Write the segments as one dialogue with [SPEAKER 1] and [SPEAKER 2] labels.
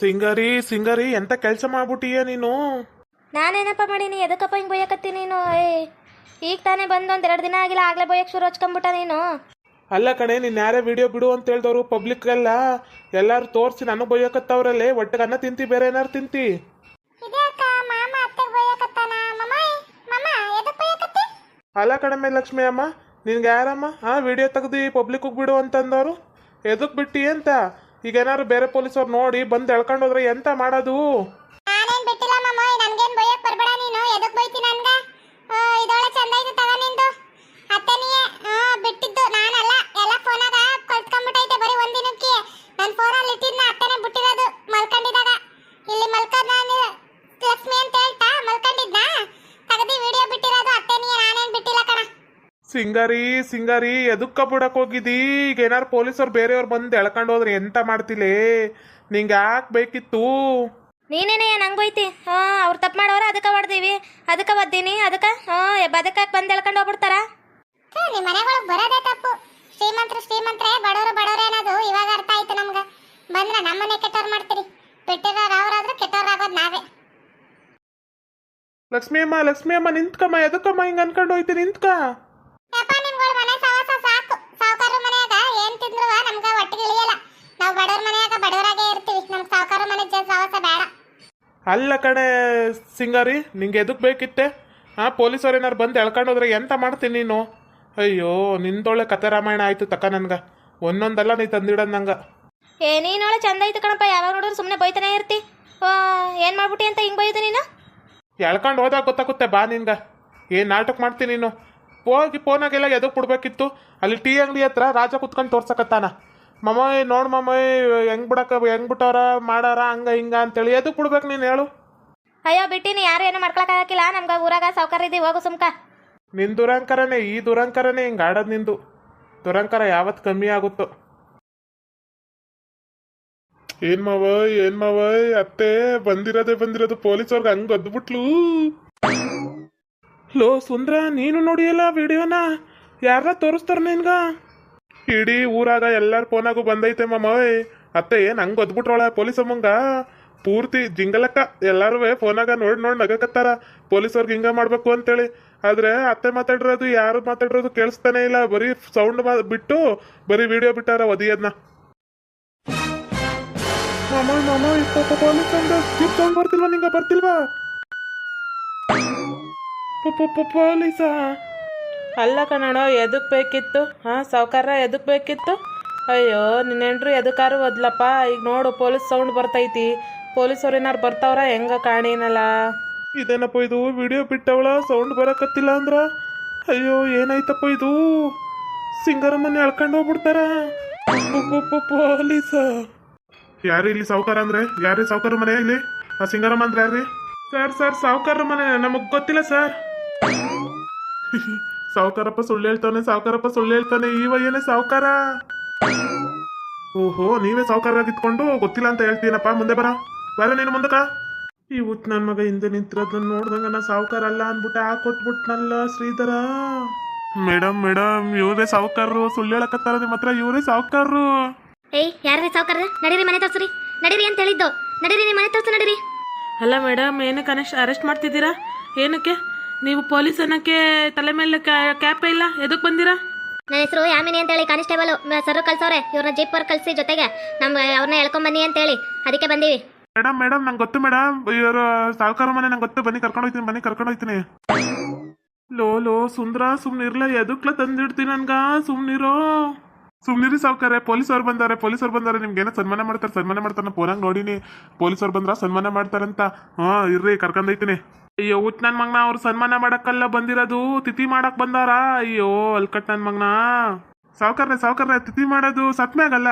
[SPEAKER 1] ಸಿಂಗರಿ ಸಿಂಗರಿ ಎಂತ ಕೆಲಸ ಮಾಡ್ಬಿಟ್ಟಿಯ ನೀನು?
[SPEAKER 2] ನಾನೇನಪ್ಪ ಮಾಡೀನಿ? ಎದಕ್ಕಪ್ಪ ಹಿಂಗೆ ಬೊಯ್ಯಕತ್ತಿ ನೀನು? ಏ ಈಗ ತಾನೇ ಬಂದು ಒಂದು ಎರಡು ದಿನ ಆಗಿಲ್ಲ ಆಗಲೇ ಬೈಯಕ್ಕೆ ಶುರು ಹಚ್ಕೊಂಬಿಟ್ಟ ನೀನು.
[SPEAKER 1] ಅಲ್ಲ ಕಣೆ ನೀನ್ ಯಾರೇ ವಿಡಿಯೋ ಬಿಡು ಅಂತ ಹೇಳ್ದವ್ರು ಪಬ್ಲಿಕ್ ಎಲ್ಲ ಎಲ್ಲಾರು ತೋರಿಸಿ ನಾನು ಬೈಯಕತ್ತವ್ರಲ್ಲೇ ಒಟ್ಟಿಗೆ ಅನ್ನ ತಿಂತಿ ಬೇರೆ ಏನಾರು ತಿಂತಿ?
[SPEAKER 2] ಎದಕ್ಕೆ
[SPEAKER 1] ಅಲ್ಲ ಕಡಿಮೆ ಲಕ್ಷ್ಮಿ ಅಮ್ಮ ನಿನ್ಗೆ ಯಾರಮ್ಮ? ಹಾ ವಿಡಿಯೋ ತೆಗ್ದು ಪಬ್ಲಿಕ್ ಬಿಡು ಅಂತಂದವರು? ಎದಕ್ ಬಿಟ್ಟಿ ಅಂತ? ಈಗ ಏನಾರು ಬೇರೆ ಪೊಲೀಸವ್ರು ನೋಡಿ ಬಂದು ಎಳ್ಕೊಂಡೋದ್ರೆ ಎಂತ ಮಾಡೋದು
[SPEAKER 2] ನಾನೇನ್ ಬಿಟ್ಟಿಲ್ಲ ಮಮ್ಮ ನನ್ಗೇನ್ ಬೈಯಕ್ ಬರ್ಬೇಡ ನೀನು ಎದಕ್ ಬೈತಿ ನನ್ಗ ಇದೊಳೆ ಚಂದ ಐತೆ ತಗ ನಿಂದು ಅತ್ತನಿಯೇ ಬಿಟ್ಟಿದ್ದು ನಾನಲ್ಲ ಎಲ್ಲ ಫೋನಾಗ ಕಲ್ತ್ಕೊಂಡ್ಬಿಟ್ಟೈತೆ ಬರೀ ಒಂದ್ ದಿನಕ್ಕೆ ನನ್ ಫೋನಲ್ಲಿ ಇಟ್ಟಿದ್ನ ಅತ್ತನೇ ಬಿಟ್ಟಿರೋದು ಮಲ್ಕೊಂಡಿದಾಗ ಇಲ್ಲಿ ಮಲ್ಕದ್ ನಾನು ಲಕ್ಷ್ಮಿ ಅಂತ ಹೇಳ್ತಾ ಮಲ್ಕೊಂಡಿದ್ನ ತಗದಿ ವಿಡಿಯೋ ಬಿಟ್ಟಿರೋದು ಅತ್ತನಿಯೇ ನಾನೇನ್ ಬಿಟ್ಟಿಲ್ಲ ಕಣ
[SPEAKER 1] ಸಿಂಗಾರಿ ಸಿಂಗಾರಿ ಎದಕ್ಕ ಬಿಡಕ್ ಹೋಗಿದಿ? ಈಗ ಏನಾರು ಪೊಲೀಸರು ಬೇರೆಯವ್ರು ಬಂದು ಎಳ್ಕೊಂಡು ಹೋದ್ರೆ ಎಂತ ಮಾಡ್ತಿಲೇ? ನಿಂಗೆ ಯಾಕೆ ಬೇಕಿತ್ತು?
[SPEAKER 2] ನೀನೇನೇ ನಂಗೆ ಬೈತಿ ಹಾ ಅವ್ರು ತಪ್ಪು ಮಾಡೋರು ಅದಕ್ಕೆ ಹೊಡ್ದೀವಿ. ಅದಕ್ಕೆ ಬದ್ದೀನಿ ಅದಕ್ಕೆ ಹಾ ಬದಕ ಬಂದು ಎಳ್ಕೊಂಡು ಹೋಗ್ಬಿಡ್ತಾರ? ನಿಮ್ಮ ಮನೆಗಳಿಗೆ ಬರೋದೇ ತಪ್ಪು. ಶ್ರೀಮಂತರು ಶ್ರೀಮಂತರೇ ಬಡವರು ಬಡವರು ಅನ್ನೋದು ಇವಾಗ ಅರ್ಥ ಆಯ್ತು ನಮ್ಗೆ. ಬಂದ್ರ ನಮ್ಮನೆ ಕೆಟ್ಟವ್ರು ಮಾಡ್ತೀರಿ. ಬಿಟ್ಟಿರೋರು ಅವ್ರಾದ್ರೂ ಕೆಟ್ಟವ್ರು ಆಗೋದು ನಾವೇ.
[SPEAKER 1] ಲಕ್ಷ್ಮಿ ಅಮ್ಮ ಲಕ್ಷ್ಮಿ ಅಮ್ಮ ನಿಂತ್ಕಮ್ಮ ಎದಕ್ಕಮ್ಮ ಹಿಂಗೆ ಅನ್ಕೊಂಡು ಹೋಯ್ತಿ ನಿಂತ್ಕ
[SPEAKER 2] ಯಪ್ಪ ನಿಮ್ಗಳ ಮನೆ ಸವಾಸ ಸಾಕು ಸಾವುಕಾರ ಮನೆಯಾಗ ಏನ್ ತಿಂದ್ರು ನಮ್ಗೆ ಒಟ್ಟಿಗೆ ಇಳಿಯಲ್ಲ ನಾವು ಬಡವ್ರ ಮನೆಯಾಗ ಬಡವರಾಗೆ ಇರ್ತೀವಿ ನಮ್ಗೆ ಸಾವುಕಾರ ಮನೆ ಜ- ಸವಾಸ ಬೇಡ
[SPEAKER 1] ಅಲ್ಲ ಕಣೆ ಸಿಂಗಾರಿ ನಿಂಗೆ ಎದಕ್ ಬೇಕಿತ್ತೆ? ಹಾಂ ಪೊಲೀಸವ್ರು ಏನಾರು ಬಂದು ಎಳ್ಕೊಂಡು ಹೋದ್ರೆ ಎಂತ ಮಾಡ್ತೀನಿ ನೀನು? ಅಯ್ಯೋ ನಿಂದೊಳ್ಳೆ ಕತೆ ರಾಮಾಯಣ ಆಯ್ತು ತಕ ನನ್ಗೆ. ಒಂದೊಂದಲ್ಲ ನೀ ತಂದಿಡೋದು ನಂಗೆ.
[SPEAKER 2] ಏ ನೀನೊಳೆ ಚಂದ ಐತೆ ಕಣಪ್ಪ ಯಾವಾಗ ನೋಡಿದ್ರು ಸುಮ್ಮನೆ ಬೈತಾನೆ ಇರ್ತಿ. ಏನು ಏನ್ ಮಾಡ್ಬಿಟ್ಟಿ ಅಂತ ಹಿಂಗ್ ಬೈದು ನೀನು?
[SPEAKER 1] ಎಳ್ಕೊಂಡು ಹೋದಾಗ ಗೊತ್ತಾಗುತ್ತೆ ಬಾ ನಿನ್ಗೆ. ಏನು ನಾಟಕ ಮಾಡ್ತೀನಿ ನೀನು? ಹೋಗಿ ಫೋನಾಗೆಲ್ಲ ಎದಕ್ಕೆ ಬಿಡ್ಬೇಕಿತ್ತು? ಅಲ್ಲಿ ಟೀ ಅಂಗಡಿ ಹತ್ರ ರಾಜ ಕುತ್ಕೊಂಡು ತೋರ್ಸಕತ್ತಾನ. ಮಮ್ಮಯ್ ನೋಡು ಮಮ್ಮಯ್ ಹೆಂಗ್ ಬಿಡಕ ಹೆಂಗ್ ಬಿಟ್ಟವ್ರ ಮಾಡಾರ ಹಂಗ ಹಿಂಗ ಅಂತೇಳಿ. ಅದು ಬಿಡ್ಬೇಕು ನೀನು ಹೇಳು.
[SPEAKER 2] ಅಯ್ಯೋ ಬಿಟ್ಟಿನಿ ಯಾರು ಏನು ಮಾಡ್ಕೊಳಕ್ಕಾಗಿಲ್ಲ ನಮ್ಗೆ ಊರಾಗ ಸೌಕರ್ಯ ಇದ್ದೀವಿ ಹೋಗು ಸುಮ್ಕ.
[SPEAKER 1] ನಿನ್ ದುರಂಕರನೇ ಈ ದುರಂಕರನೇ ಹಿಂಗೆ ಆಡೋದು ನಿಂದು. ದುರಂಕರ ಯಾವತ್ತು ಕಮ್ಮಿ ಆಗುತ್ತೋ. ಏನ್ ಮಾವ ಏನ್ ಮಾವ ಅತ್ತೆ ಬಂದಿರೋದೆ ಬಂದಿರೋದು ಪೊಲೀಸ್ ಪೊಲೀಸವ್ರಿಗೆ ಹಂಗ್ ಒದ್ಬಿಟ್ಲು ಲೋ ಸುಂದ್ರ ನೀನು ನೋಡಿಯಲ್ಲ ವಿಡಿಯೋನ? ಯಾರ ತೋರಿಸ್ತಾರ ನಿನ್ಗ? ಇಡೀ ಊರಾಗ ಎಲ್ಲಾರ ಫೋನಾಗೂ ಬಂದೈತೆ ಮಾಮಯ್. ಅತ್ತೆ, ಏನ್ ಹಂಗ್ ಒದ್ಬಿಟ್ರೊಳ ಪೊಲೀಸ್ ಅಮ್ಮಂಗ? ಪೂರ್ತಿ ಜಿಂಗಲಕ್ಕ ಎಲ್ಲಾರು ಫೋನಾಗ ನೋಡಿ ನೋಡಿ ನಗಕತ್ತಾರ. ಪೊಲೀಸವ್ರಿಗೆ ಹಿಂಗ ಮಾಡ್ಬೇಕು ಅಂತೇಳಿ. ಆದ್ರೆ ಅತ್ತೆ ಮಾತಾಡಿರೋದು, ಯಾರು ಮಾತಾಡಿರೋದು ಕೇಳಿಸ್ತಾನೆ ಇಲ್ಲ. ಬರೀ ಸೌಂಡ್ ಬಿಟ್ಟು ಬರೀ ವಿಡಿಯೋ ಬಿಟ್ಟಾರ ಒದಿಯದ್ನ. ಇಪ್ಪ ಬರ್ತಿಲ್ವಾ ನಿಂಗ? ಬರ್ತಿಲ್ವಾ? ಪೊಲೀಸ?
[SPEAKER 3] ಅಲ್ಲ ಕಣೋ ಎದಕ್ಕೆ ಬೇಕಿತ್ತು? ಹಾಂ ಸಾವ್ಕಾರ ಎದಕ್ಕೆ ಬೇಕಿತ್ತು? ಅಯ್ಯೋ ನಿನ್ನೆಂಡ್ರು ಎದಕ್ಕಾರು ಒದ್ಲಪ್ಪ ಈಗ ನೋಡು, ಪೊಲೀಸ್ ಸೌಂಡ್ ಬರ್ತೈತಿ. ಪೊಲೀಸವ್ರು ಏನಾರು ಬರ್ತಾವ್ರ ಹೆಂಗ ಕಾಣಿನಲ್ಲ
[SPEAKER 1] ಇದೇನಪ್ಪ ಇದು? ವಿಡಿಯೋ ಬಿಟ್ಟವಳ, ಸೌಂಡ್ ಬರಕತ್ತಿಲ್ಲ ಅಂದ್ರ? ಅಯ್ಯೋ, ಏನಾಯ್ತಪ್ಪ ಇದು? ಸಿಂಗರಮ್ಮನ ಎಳ್ಕೊಂಡು ಹೋಗ್ಬಿಡ್ತಾರ? ಪೊಲೀಸ. ಯಾರು ಇಲ್ಲಿ ಸಾವುಕಾರ ಅಂದ್ರೆ? ಯಾರು ಸಾವುಕಾರ ಮನೆ ಇಲ್ಲಿ? ಆ ಸಿಂಗರಮ್ಮ ಅಂದ್ರೆ ಯಾರ್ರಿ? ಸರ್ ಸರ್ ಸಾವುಕಾರ ಮನೆ. ನಮಗ್ ಗೊತ್ತಿಲ್ಲ, ಸರ್. ಸಾವುಕಾರಪ್ಪ ಸುಳ್ಳು ಹೇಳ್ತಾನೆ ಸಾವುಕಾರಪ್ಪ ಸುಳ್ಳು ಹೇಳ್ತಾನೆ ಈ ವಯ್ಯನೇ ಸಾವುಕಾರ. ಓಹೋ ನೀವೇ ಸಾವುಕಾರಾಗಿತ್ಕೊಂಡು ಗೊತ್ತಿಲ್ಲ ಅಂತ ಹೇಳ್ತೀನಪ್ಪ ಮುಂದೆ ಬರ. ಬರ ನೀನು ಮುಂದಕ ಈ ಉತ್ ನನ್ನ ಮಗ ಹಿಂದೆ ನಿಂತಿರೋದನ್ನ ನೋಡ್ದಂಗ ನಾ ಸಾವುಕಾರ ಅಲ್ಲ ಅನ್ಬಿಟ್ಟು ಆ ಕೊಟ್ಬಿಟ್ನಲ್ಲ ಶ್ರೀಧರ. ಮೇಡಮ್ ಮೇಡಮ್ ಇವರೇ ಸಾವುಕಾರರು ಸುಳ್ಳು ಹೇಳಕತ್ತಾರ ನಿಮ್ಮ ಹತ್ರ ಇವರೇ ಸಾವುಕಾರರು.
[SPEAKER 2] ಏಯ್ ಯಾರ್ರಿ ಸಾವುಕಾರ ನಡೀರಿ ಮನೆ ತೋರ್ಸ್ರಿ. ನಡೀರಿ ಅಂತ ಹೇಳಿದ್ದು. ನಡೀರಿ ನಿಮ್ಮ ಮನೆ ತೋರ್ಸು ನಡೀರಿ.
[SPEAKER 3] ಅಲ್ಲ ಮೇಡಮ್ ಏನಕ್ಕೆ ಅನೆಸ್ಟ್ ಅರೆಸ್ಟ್ ಮಾಡ್ತಿದ್ದೀರಾ? ಏನಕ್ಕೆ? ನೀವು ಪೊಲೀಸ್ ಅನ್ನಕ್ಕೆ ತಲೆ ಮೇಲೆ ಕ್ಯಾಪ್ ಇಲ್ಲ? ಎದಕ್ಕೆ ಬಂದಿರಾ?
[SPEAKER 2] ನನ್ನ ಹೆಸರು ಯಾಮಿನಿ ಅಂತ ಹೇಳಿ ಕಾನಿಸ್ಟೇಬಲ್ ಸರ್ ಕಳ್ಸವ್ರೆ ಇವ್ರನ್ನ ಜೀಪ್ ವರ್ಕ್ ಕಲ್ಸಿ ಜೊತೆಗೆ. ನಮ್ಮ ಅವ್ರನ್ನ ಎಳ್ಕೊಂಡ್ ಬನ್ನಿ ಅಂತ ಹೇಳಿ ಅದಕ್ಕೆ ಬಂದೀವಿ.
[SPEAKER 1] ಮೇಡಮ್ ಮೇಡಮ್ ನಂಗೆ ಗೊತ್ತು ಮೇಡಮ್ ಇವರು ಸಾವುಕಾರ ಮನೆ ನಂಗೆ ಗೊತ್ತು. ಬನ್ನಿ ಕರ್ಕೊಂಡು ಹೋಗ್ತೀನಿ ಬನ್ನಿ ಕರ್ಕೊಂಡು ಹೋಗ್ತೀನಿ. Low low ಸುಂದ್ರ ಸುಮ್ನಿರ್ಲ. ಎದಕ್ಲ ತಂದಿಡ್ತೀನಿ ನನ್ಗ? ಸುಮ್ನಿರೋ. ಸುಮ್ನಿರಿ ಪೊಲೀಸ್ ಪೊಲೀಸವ್ರು ಬಂದಾರೆ ಪೊಲೀಸವ್ರು ಬಂದಾರೆ ನಿಮ್ಗೆ ಏನೋ ಸನ್ಮಾನ ಮಾಡ್ತಾರೆ ಸನ್ಮಾನ ಮಾಡ್ತಾರೆ ಫೋನಾಗ ನೋಡಿನಿ ಪೊಲೀಸವ್ರು ಬಂದ್ರ ಸನ್ಮಾನ ಮಾಡ್ತಾರಂತ. ಹಾ ಇರ್ರಿ ಕರ್ಕೊಂಡೈತಿನಿ ಅಯ್ಯೋ ಉತ್ ನನ್ ಮಗ್ನ ಅವ್ರು ಸನ್ಮಾನ ಮಾಡಕ್ಕಲ್ಲ ಬಂದಿರೋದು ತಿಥಿ ಮಾಡಕ್ ಬಂದಾರ. ಅಯ್ಯೋ ಅಲ್ಕಟ್ ನನ್ ಮಗ್ನ. ಸಾವುಕಾರ್ರೆ ಸಾವ್ಕಾರ ತಿಥಿ ಮಾಡೋದು ಸತ್ಮ್ಯಾಗಲ್ಲ.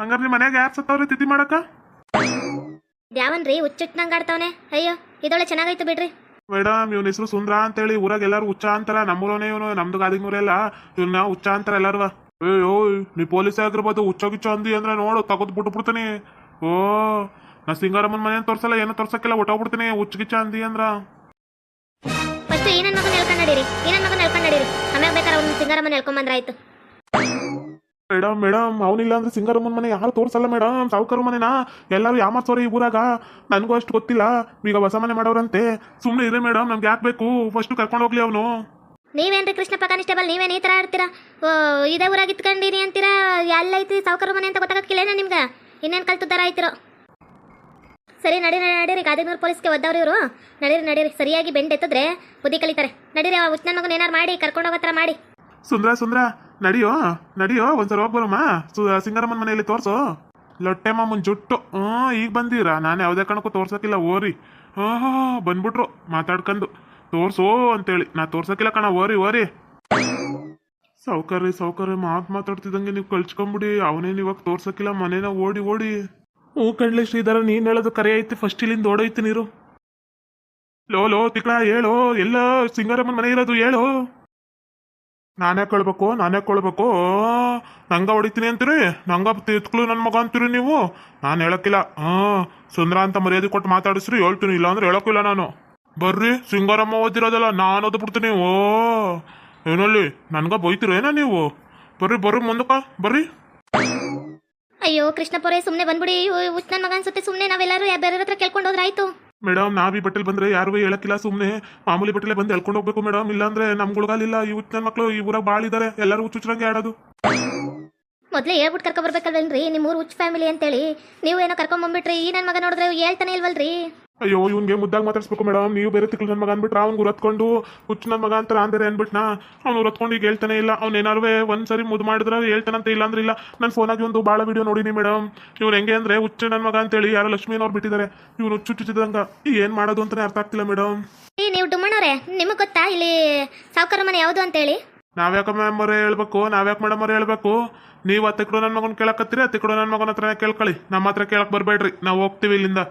[SPEAKER 1] ಹಂಗಾರೆ ನಿಮ್ಮ ಮನ್ಯಾಗ ಯಾರು ಸತ್ತವ್ರಿ ತಿಥಿ ಮಾಡಕ್ಕ
[SPEAKER 2] ಯಾವನ್ರಿ ಹುಚ್ಚುಚ್ಚನಂಗ್ ಆಡ್ತಾವನೆ ಅಯ್ಯೋ ಇದೊಳ್ಳೆ ಚೆನ್ನಾಗೈತು ಬಿಡ್ರಿ.
[SPEAKER 1] ಮೇಡಮ್ ಇವನ ಹೆಸರು ಸುಂದ್ರ ಅಂತೇಳಿ ಊರಾಗ ಎಲ್ಲಾರು ಹುಚ್ಚ ಅಂತಾರ. ನಮ್ಮೂರವನೇ ಇವನು ನಮ್ದು ಗಾದಿಗ್ನೂರೆಲ್ಲ ಇವ್ನ ಹುಚ್ಚ ಅಂತಾರ ಎಲ್ಲಾರು ಏಯ್ ಓಯ್ ನೀ ಪೊಲೀಸ್ ಆಗಿರ್ಬೋದು ಹುಚ್ಚ ಗಿಚ್ಚ ಅಂದಿ ಅಂದ್ರೆ ನೋಡು ತಗದ್ ಬಿಟ್ಟು ಬಿಡ್ತೀನಿ ಓ ನಾ ಸಿಂಗಾರಮ್ಮನ ಮನೆ ತೋರ್ಸಲ್ಲ ಏನೋ ತೋರ್ಸಕ್ಕೆಲ್ಲ ಬಿಡ್ತೀನಿ ಹುಚ್ಚ ಗಿಚ್ಚ ಅಂದಿ ಅಂದ್ರ.
[SPEAKER 2] ಫಸ್ಟ್ ಈ ನನ್ನ ಮಗನ ಎಳ್ಕೊಂಡ್ ನಡೀರಿ ಈ ನನ್ನ ಮಗನ ಎಳ್ಕೊಂಡ್ ನಡೀರಿ. ಆಮೇಲೆ ಬೇಕಾದ್ರೆ ಅವ್ನ ಸಿಂಗಾರಮ್ಮನ ಎಳ್ಕೊಂಡ್ ಬಂದ್ರಾಯ್ತು.
[SPEAKER 1] ಮೇಡಮ್ ಮೇಡಮ್ ಅವನಿಲ್ಲ ಅಂದ್ರೆ ಸಿಂಗಾರಮ್ಮನ ಮನೆ ಯಾರು ತೋರ್ಸಲ್ಲ ಮೇಡಮ್ ಸಾವುಕಾರ ಮನೆನಾ? ಎಲ್ಲರೂ ಯಾಮಾರ್ಸೋರೆ ಈ ಊರಾಗ? ನನಗೂ ಅಷ್ಟು ಗೊತ್ತಿಲ್ಲ. ಈಗ ಹೊಸ ಮನೆ ಮಾಡೋರಂತೆ. ಸುಮ್ಮನೆ ಇದೆ ಮೇಡಮ್ ನಮ್ಗೆ ಯಾಕೆ ಬೇಕು? ಫಸ್ಟ್ ಕರ್ಕೊಂಡು ಹೋಗ್ಲಿ ಅವನು.
[SPEAKER 2] ನೀವೇನ್ರಿ ಕೃಷ್ಣಪ್ಪ ಕಾನ್ಸ್ಟೇಬಲ್ ನೀವೇನು ಈ ತರ ಆಡ್ತೀರಾ? ಓ, ಇದೇ ಊರಾಗ ಇತ್ಕೊಂಡಿರಿ ಅಂತೀರಾ? ಎಲ್ಲೈತಿ ಸಾವುಕಾರ ಮನೆ ಅಂತ ಗೊತ್ತಾಗಕ್ಕಿಲ್ಲೇನ ನಿಮ್ಗೆ? ಇನ್ನೇನು ಕಲ್ತದಾರ ಆಯ್ತಿರೋ? ಸರಿ ನಡೀರಿ ನಡೀರಿ ಗಾದಿನೂರು ಪೊಲೀಸ್ಗೆ ಒದ್ದವ್ರು ಇವರು. ನಡೀರಿ ನಡೀರಿ. ಸರಿಯಾಗಿ ಬೆಂಡ್ ಎತ್ತಿದ್ರೆ ಬುದ್ಧಿ ಕಲಿತಾರೆ. ನಡೀರಿ ಆ ಹುಚ್ಚನ ಮಗನ ಏನಾರು ಮಾಡಿ ಕರ್ಕೊಂಡು ಹೋಗೋ ಥರ ಮಾಡಿ.
[SPEAKER 1] ಸುಂದ್ರ ಸುಂದ್ರ ನಡಿಯೋ ನಡಿಯೋ ಒಂದ್ಸರಿ ಹೋಗ್ಬರಮ್ಮ. ಸಿಂಗರಮ್ಮನ ಮನೆಯಲ್ಲಿ ತೋರ್ಸು. ಲೊಟ್ಟೆ ಮಾಮನ್ ಜುಟ್ಟು. ಹ್ಞೂ ಈಗ ಬಂದಿರಾ? ನಾನು ಯಾವುದೇ ಕಣಕ್ಕೂ ತೋರ್ಸೋಕ್ಕಿಲ್ಲ ಓರಿ. ಹಾಂ ಹಾಂ ಬಂದ್ಬಿಟ್ರು ಮಾತಾಡ್ಕೊಂಡು ತೋರ್ಸೋ ಅಂತೇಳಿ. ನಾ ತೋರ್ಸಕ್ಕಿಲ್ಲ ಕಣ ಓರಿ ಓರಿ ಸೌಕರ್ಯ ಸೌಕರ್ಯ, ಮಾತು ಮಾತಾಡ್ತಿದ್ದಂಗೆ ನೀವು ಕಳ್ಸ್ಕೊಂಬಿಡಿ ಅವನೇನು ಇವಾಗ ತೋರ್ಸಕ್ಕಿಲ್ಲ, ಮನೇನ ಓಡಿ ಓಡಿ. ಹ್ಞೂ ಕಣ್ಲೆ ಶ್ರೀಧರ, ನೀನು ಹೇಳೋದು ಕರೆ ಐತಿ ಫಸ್ಟ್ ಇಲ್ಲಿಂದ ಓಡೈತಿ ನೀರು. ಲೋ ಲೋ, ತಿಕ್ಳ, ಹೇಳು, ಎಲ್ಲ ಸಿಂಗರಮ್ಮನ ಮನೆ ಇರೋದು ಹೇಳು. ನಾನೇ ಕೊಳ್ಬೇಕು ನಾನೇ ಕೊಳ್ಬೇಕು ನಂಗ ಹೊಡಿತೀನಿ ಅಂತೀರಿ? ನಂಗ ತಿತ್ಕ್ಳು ನನ್ನ ಮಗ ಅಂತೀರಿ ನೀವು? ನಾನು ಹೇಳಕ್ಕಿಲ್ಲ. ಹಾ ಸುಂದರ ಅಂತ ಮರ್ಯಾದೆ ಕೊಟ್ಟು ಮಾತಾಡಿಸ್ರಿ, ಹೇಳ್ತೀನಿ ಇಲ್ಲ ಅಂದ್ರೆ ಹೇಳಕ್ಕಿಲ್ಲ ನಾನು. ಬರ್ರಿ ಸಿಂಗಾರಮ್ಮ ಓದಿರೋದಲ್ಲ ನಾನು ಓದ್ಬಿಡ್ತೀನಿ ಓ. ಏನಲ್ಲಿ ನನ್ಗ ಬೈತಿರೇನ ನೀವು? ಬರ್ರಿ ಬರ್ರಿ ಮುಂದಕ್ಕ ಬರ್ರಿ.
[SPEAKER 2] ಅಯ್ಯೋ ಕೃಷ್ಣಪುರ ಸುಮ್ಮನೆ ಬಂದ್ಬಿಡಿ. ಹುಚ್ಚನ ಮಗ ಅನ್ಸುತ್ತೆ ಸುಮ್ಮನೆ ನಾವೆಲ್ಲರೂ ಬೇರೆ ಹತ್ರ ಕೇಳ್ಕೊಂಡು ಹೋದ್ರಾಯ್ತು.
[SPEAKER 1] ಮೇಡಮ್ ನಾವ್ ಈ ಬಟ್ಟೆಲ್ ಬಂದ್ರೆ ಯಾರು ಹೇಳಕ್ಕಿಲ್ಲ ಸುಮ್ಮನೆ ಮಾಮೂಲಿ ಬಟ್ಟೆಲೆ ಬಂದು ಎಳ್ಕೊಂಡು ಹೋಗ್ಬೇಕು ಮೇಡಮ್ ಇಲ್ಲಾಂದ್ರೆ ನಮ್ ಗುಳಗಾಲಿಲ್ಲ. ಈ ಉಚ್ಚ ಮಕ್ಕಳು ಈ ಊರಾಗ ಭಾಳ ಇದಾರೆ ಎಲ್ಲರೂ ಹುಚ್ಚುಚ್ಚರಂಗೆ ಆಡೋದು.
[SPEAKER 2] ಮೊದ್ಲೇ ಹೇಳ್ಬಿಟ್ಟು ಕರ್ಕೊ ಬರ್ಬೇಕಲ್ವೇನ್ರಿ ನಿಮ್ಮ ಊರು ಹುಚ್ಚ ಫ್ಯಾಮಿಲಿ ಅಂತೇಳಿ. ನೀವು ಏನೋ ಕರ್ಕೊಂಬಂದ್ಬಿಟ್ರಿ ಈ ನನ್ನ ಮಗ ನೋಡಿದ್ರೆ ಹೇಳ್ತಾನೆ ಇಲ್ವಲ್ರಿ?
[SPEAKER 1] ಅಯ್ಯೋ ಇವ್ನಿಗೆ ಮುದ್ದಾಗಿ ಮಾತಾಡ್ಸ್ಬೇಕು ಮೇಡಮ್. ನೀವು ಬೇರೆ ತಿಕ್ಳು ನನ್ನ ಮಗ ಅಂದ್ಬಿಟ್ರೆ ಅವ್ನಿಗೆ ಉರತ್ಕೊಂಡು ಹುಚ್ಚು ನನ್ನ ಮಗ ಅಂತ ಅಂದ್ರೆ ಬೇರೆ ಅನ್ಬಿಟ್ನಾ ಅವ್ನು ಉರತ್ಕೊಂಡು ಈಗ ಹೇಳ್ತಾನೆ ಇಲ್ಲ. ಅವ್ನು ಏನಾರು ಒಂದ್ಸರಿ ಮುದ್ದು ಮಾಡಿದ್ರೆ ಹೇಳ್ತಾನಂತ ಇಲ್ಲ ಅಂದ್ರೆ ಇಲ್ಲ. ನನ್ನ ಫೋನಾಗಿ ಒಂದು ಭಾಳ ವಿಡಿಯೋ ನೋಡಿನಿ ಮೇಡಮ್. ಇವ್ನು ಹೆಂಗೆ ಅಂದ್ರೆ ಹುಚ್ಚು ನನ್ನ ಮಗ ಅಂತೇಳಿ ಯಾರೋ ಲಕ್ಷ್ಮೀನವ್ರು ಬಿಟ್ಟಿದ್ದಾರೆ ಇವ್ನು ಹುಚ್ಚು ಚುಚ್ಚಿದಂಗ ಈಗ ಏನು ಮಾಡೋದು ಅಂತಾನೆ ಅರ್ಥ ಆಗ್ತಿಲ್ಲ ಮೇಡಮ್.
[SPEAKER 2] ಈ ನೀವು ಡುಮ್ಮಣ್ಣವ್ರೆ ನಿಮಗೆ ಗೊತ್ತಾ ಇಲ್ಲಿ ಸಾವುಕಾರ ಮನೆ ಯಾವುದು ಅಂತೇಳಿ?
[SPEAKER 1] ನಾವ್ಯಾಕ ಮ್ಯಾಮರೇ ಹೇಳ್ಬೇಕು ನಾವ್ಯಾಕೆ ಅವರೇ ಹೇಳ್ಬೇಕು. ನೀವು ಆ ಕೂಡ ನನ್ನ ಮಗನ ಕೇಳಕತ್ತೀರಿ ತಿಕ್ಳು ನನ್ನ ಮಗನ ಹತ್ರನೇ ಕೇಳ್ಕೊಳ್ಳಿ. ನಮ್ಮ ಹತ್ರ ಕೇಳಕ್ ಬರಬೇಡ್ರಿ. ನಾವು ಹೋಗ್ತೀವಿ ಇಲ್ಲಿಂದ.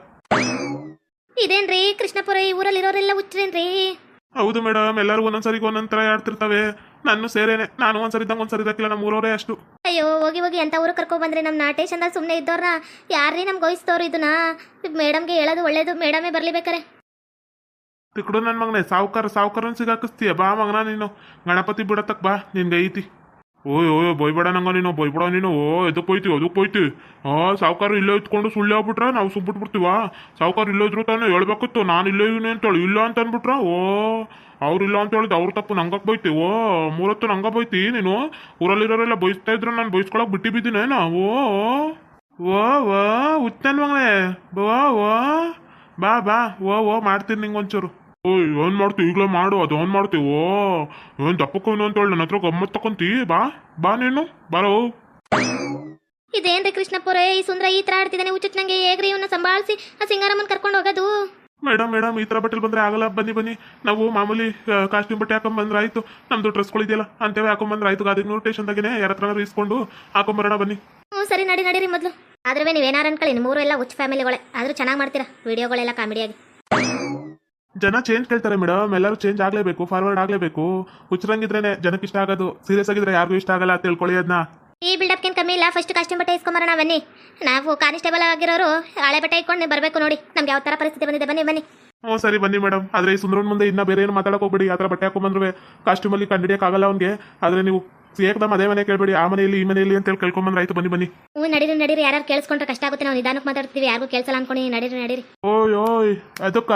[SPEAKER 2] ಇದೇನ್ರಿ ಕೃಷ್ಣಪುರ ಈ ಊರಲ್ಲಿ ಇರೋರೆಲ್ಲ ಹುಚ್ಚರೇನ್ರಿ?
[SPEAKER 1] ಹೌದು ಮೇಡಮ್ ಎಲ್ಲರೂ ಒಂದೊಂದ್ಸರಿಗೆ ಒಂದೊಂದ್ ತರ ಆಡ್ತಿರ್ತವೆ. ನಾನು ಸೇರೇನೆ. ನಾನು ಒಂದ್ಸರಿ ಇದ್ದಂಗೆ ಒಂದ್ಸರಿ ಇದಕ್ಕಿಲ್ಲ ನಮ್ಮ ಊರವರೇ ಅಷ್ಟು.
[SPEAKER 2] ಅಯ್ಯೋ ಹೋಗಿ ಹೋಗಿ ಎಂತ ಊರು ಕರ್ಕೊ ಬಂದ್ರೆ? ನಮ್ಮ ನಾಟೇಶಂದ ಸುಮ್ಮನೆ ಇದ್ದವ್ರನ್ನ ಯಾರ್ರಿ ನಮ್ಗೆ ವಹಿಸ್ತವ್ರು ಇದನ್ನ? ಮೇಡಮ್ಗೆ ಹೇಳೋದು ಒಳ್ಳೇದು ಮೇಡಮೇ ಬರ್ಲಿ ಬೇಕಾರೆ.
[SPEAKER 1] ತಿಕ್ಡು ನನ್ನ ಮಗನೇ ಸಾವುಕಾರ ಸಾವುಕಾರನ್ ಸಿಗಾಕಿಸ್ತೀಯ. ಬಾ ಮಗನ ನೀನು. ಗಣಪತಿ ಬಿಡತಕ್ ಬಾ ನಿನ್ಗೆ ಐತಿ. ಓಯ್ ಓಯ್ ಬೈಬೇಡ ನಂಗ ನೀನು ಬೈಬೇಡ ನೀನು. ಓ, ಎದಕ್ ಹೋಯ್ತಿ ಅದಕ್ಕೆ ಹೋಯ್ತಿ ಆ, ಸಾವುಕಾರ ಇಲ್ಲೇ ಇತ್ಕೊಂಡು ಸುಳ್ಳೆ ಆಗ್ಬಿಟ್ರೆ ನಾವು ಸುಬ್ಬಿಟ್ಬಿಡ್ತೀವ? ಸಾವುಕಾರ ಇಲ್ಲೇ ಇದ್ರು ತಾನೇ ಹೇಳ್ಬೇಕಿತ್ತು. ನಾನು ಇಲ್ಲೇ ಇವನೇ ಅಂತೇಳಿ. ಇಲ್ಲ ಅಂತ ಅನ್ಬಿಟ್ರ ಓ, ಅವ್ರು ಇಲ್ಲ ಅಂತ ಹೇಳಿದ್ ಅವ್ರ ತಪ್ಪು ನಂಗಕ್ ಬೈತಿ. ಓ, ಮೂರತ್ತು ನಂಗ ಬೈತಿ ನೀನು? ಊರಲ್ಲಿರೋರೆಲ್ಲ ಬೈಸ್ತಾ ಇದ್ರೆ ನಾನು ಬೈಸ್ಕೊಳಕ್ ಬಿಟ್ಟಿ ಬಿದ್ದೀನೇನ ಓ ಓ ಓ ಉತ್ತನ್ ಮಗನೇ ಓ ಓ, ಬಾ ಬಾ, ಓ ಓ, ಮಾಡ್ತೀನಿ ನಿಂಗೆ ಒಂಚೂರು. ಓಯ್ ಏನ್ ಮಾಡ್ತೀವಿ ಈಗಲೇ ಮಾಡು ಅದು ಏನ್ ಮಾಡ್ತೀವಿ ಓ ಏನ್ ತಪ್ಪಕ್ಕವನು ಅಂತ ಹೇಳಿ ನನ್ನ ಹತ್ರ ಗಮ್ಮತ್ ತಕೊಂತಿ. ಬಾ ಬಾ ನೀನು ಬರೋ.
[SPEAKER 2] ಇದೇನ್ರಿ ಕೃಷ್ಣಪುರ ಈ ಸುಂದ್ರ ಈ ತರ ಆಡ್ತಿದ್ದಾನೆ ಉಚಿತ ನಂಗೆ ಹೇಗ್ರಿ ಇವನ್ನ ಸಂಭಾಳಿಸಿ? ಆ ಸಿಂಗಾರಮ್ಮನ್ ಕರ್ಕೊಂಡು ಹೋಗೋದು?
[SPEAKER 1] ಮೇಡಮ್ ಮೇಡಮ್ ಈ ತರ ಬಟ್ಟೆ ಬಂದ್ರೆ ಆಗಲ್ಲ ಬನ್ನಿ ಬನ್ನಿ. ನಾವು ಮಾಮೂಲಿ ಕಾಸ್ಟ್ಯೂಮ್ ಬಟ್ಟೆ ಹಾಕೊಂಬಂದ್ರೆ ಆಯ್ತು. ನಮ್ದು ಡ್ರೆಸ್ಗಳಿದೆಯಲ್ಲ ಅಂತೇವೆ ಹಾಕೊಂಬಂದ್ರೆ ಆಯ್ತು. ಟೇಷನ್ ಸ್ಟೇಷನ್ದಾಗೇನೆ ಯಾರ ಹತ್ರ ಇಸ್ಕೊಂಡು ಹಾಕೊಂಬರೋಣ ಬನ್ನಿ.
[SPEAKER 2] ಹ್ಞೂ ಸರಿ ನಡಿ ನಡೀರಿ ಮೊದಲು. ಆದ್ರೆ ನೀವೇನಾರು ಅನ್ಕೊಳ್ಳಿ ಮೂರು ಎಲ್ಲ ಉಚ್ಚ ಫ್ಯಾಮಿಲಿಗಳೇ. ಆದರೂ ಚೆನ್ನಾಗಿ ಮಾಡ್ತೀರಾ ವಿಡಿಯೋಗಳೆಲ್ಲ ಕಾಮಿಡಿಯಾಗಿ.
[SPEAKER 1] ಜನ ಚೇಂಜ್ ಕೇಳ್ತಾರೆ ಮೇಡಮ್ ಎಲ್ಲರೂ ಚೇಂಜ್ ಆಗಲೇಬೇಕು ಫಾರ್ವರ್ಡ್ ಆಗಲೇಬೇಕು. ಹುಚ್ಚರಂಗಿದ್ರೇನೆ ಜನಕ್ಕೆ ಇಷ್ಟ ಆಗೋದು. ಸೀರಿಯಸ್ ಆಗಿದ್ರೆ ಯಾರಿಗೂ ಇಷ್ಟ ಆಗಲ್ಲ ತಿಳ್ಕೊಳ್ಳಿ ಅದನ್ನ
[SPEAKER 2] ಈ ಬಿಲ್ಡಪ್ಗೇನು ಕಮ್ಮಿ ಇಲ್ಲ. ಫಸ್ಟ್ ಕಾಸ್ಟ್ಯೂಮ್ ಬಟ್ಟೆ ಇಸ್ಕೊಂಬರೋಣ ಬನ್ನಿ. ನಾವು ಕಾನಿಸ್ಟೇಬಲ್ ಆಗಿರೋರು ಹಳೆ ಬಟ್ಟೆ ಇಟ್ಕೊಂಡು ಬರಬೇಕು ನೋಡಿ. ನಮ್ಗೆ ಯಾವ ಥರ ಪರಿಸ್ಥಿತಿ ಬಂದಿದೆ? ಬನ್ನಿ ಬನ್ನಿ.
[SPEAKER 1] ಹ್ಞೂ ಸರಿ ಬನ್ನಿ ಮೇಡಮ್ ಆದ್ರೆ ಈ ಸುಂದರನ ಮುಂದೆ ಇನ್ನೂ ಬೇರೆ ಏನು ಮಾತಾಡಕ್ಕೆ ಹೋಗ್ಬೇಡಿ. ಆ ಥರ ಬಟ್ಟೆ ಅಲ್ಲಿ ಕಾಸ್ಟ್ಯೂಮಲ್ಲಿ ಕಂಡಿಡಿಯಕ್ಕಾಗಲ್ಲ ಅವ್ನಿಗೆ. ಆದ್ರೆ ನೀವು ಏಕದಮ್ ಅದೇ ಮನೆ ಕೇಳಬೇಡಿ. ಆ ಮನೆಯಲ್ಲಿ ಈ ಮನೆಯಲ್ಲಿ ಅಂತೇಳಿ ಕೇಳ್ಕೊಂಬಂದ್ರೆ ಆಯ್ತು. ಬನ್ನಿ ಬನ್ನಿ.
[SPEAKER 2] ಹ್ಞೂ ನಡೀರಿ ನಡೀರಿ. ಯಾರು ಕೇಳಿಸ್ಕೊಂಡ್ರೆ ಕಷ್ಟ ಆಗುತ್ತೆ. ನಾವು ನಿಧಾನಕ್ಕೆ ಮಾತಾಡ್ತೀವಿ. ಯಾರಿಗೂ ಕೇಳಿಸಲ್ಲ ಅನ್ಕೊಂಡು. ನಡೀರಿ ನಡೀರಿ.
[SPEAKER 1] ಓಯ್ ಓಯ್. ಅದಕ್ಕ?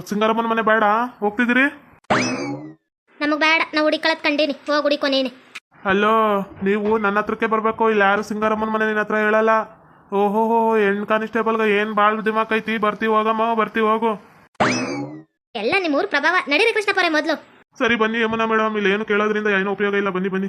[SPEAKER 1] ಸಿಂಗಾರಮ್ಮನ ಮನೆ ಬೇಡ. ಹೋಗ್ತಿದ್ದೀರಿ?
[SPEAKER 2] ನಮಗ್ ಬೇಡ. ನಾವು ಹುಡಿಕಳತ್ ಕಂಡೀನಿ. ಹೋಗಿ ಹುಡಿಕೊನೇನಿ
[SPEAKER 1] ಅಲ್ಲೋ ನೀವು ನನ್ನ ಹತ್ರಕ್ಕೆ ಬರಬೇಕು. ಇಲ್ಲ ಯಾರು ಸಿಂಗಾರಮ್ಮನ ಮನೆ ನಿನ್ನ ಹತ್ರ ಹೇಳಲ್ಲ. ಓಹೋ ಹೋ ಹೆಣ್ಣು ಕಾನಿಸ್ಟೇಬಲ್ಗೆ ಏನು ಭಾಳ ದಿಮಾಕ್ ಐತಿ? ಬರ್ತಿ ಹೋಗಮ್ಮ ಬರ್ತಿ ಹೋಗು.
[SPEAKER 2] ಎಲ್ಲ ನಿಮ್ಮ ಊರು ಪ್ರಭಾವ. ನಡೀರಿ ಕೃಷ್ಣಪ್ಪ ಮೊದಲು.
[SPEAKER 1] ಸರಿ ಬನ್ನಿ ಯಮುನಾ ಮೇಡಮ್ ಇಲ್ಲಿ ಏನು ಕೇಳೋದ್ರಿಂದ ಏನು ಉಪಯೋಗ ಇಲ್ಲ. ಬನ್ನಿ ಬನ್ನಿ.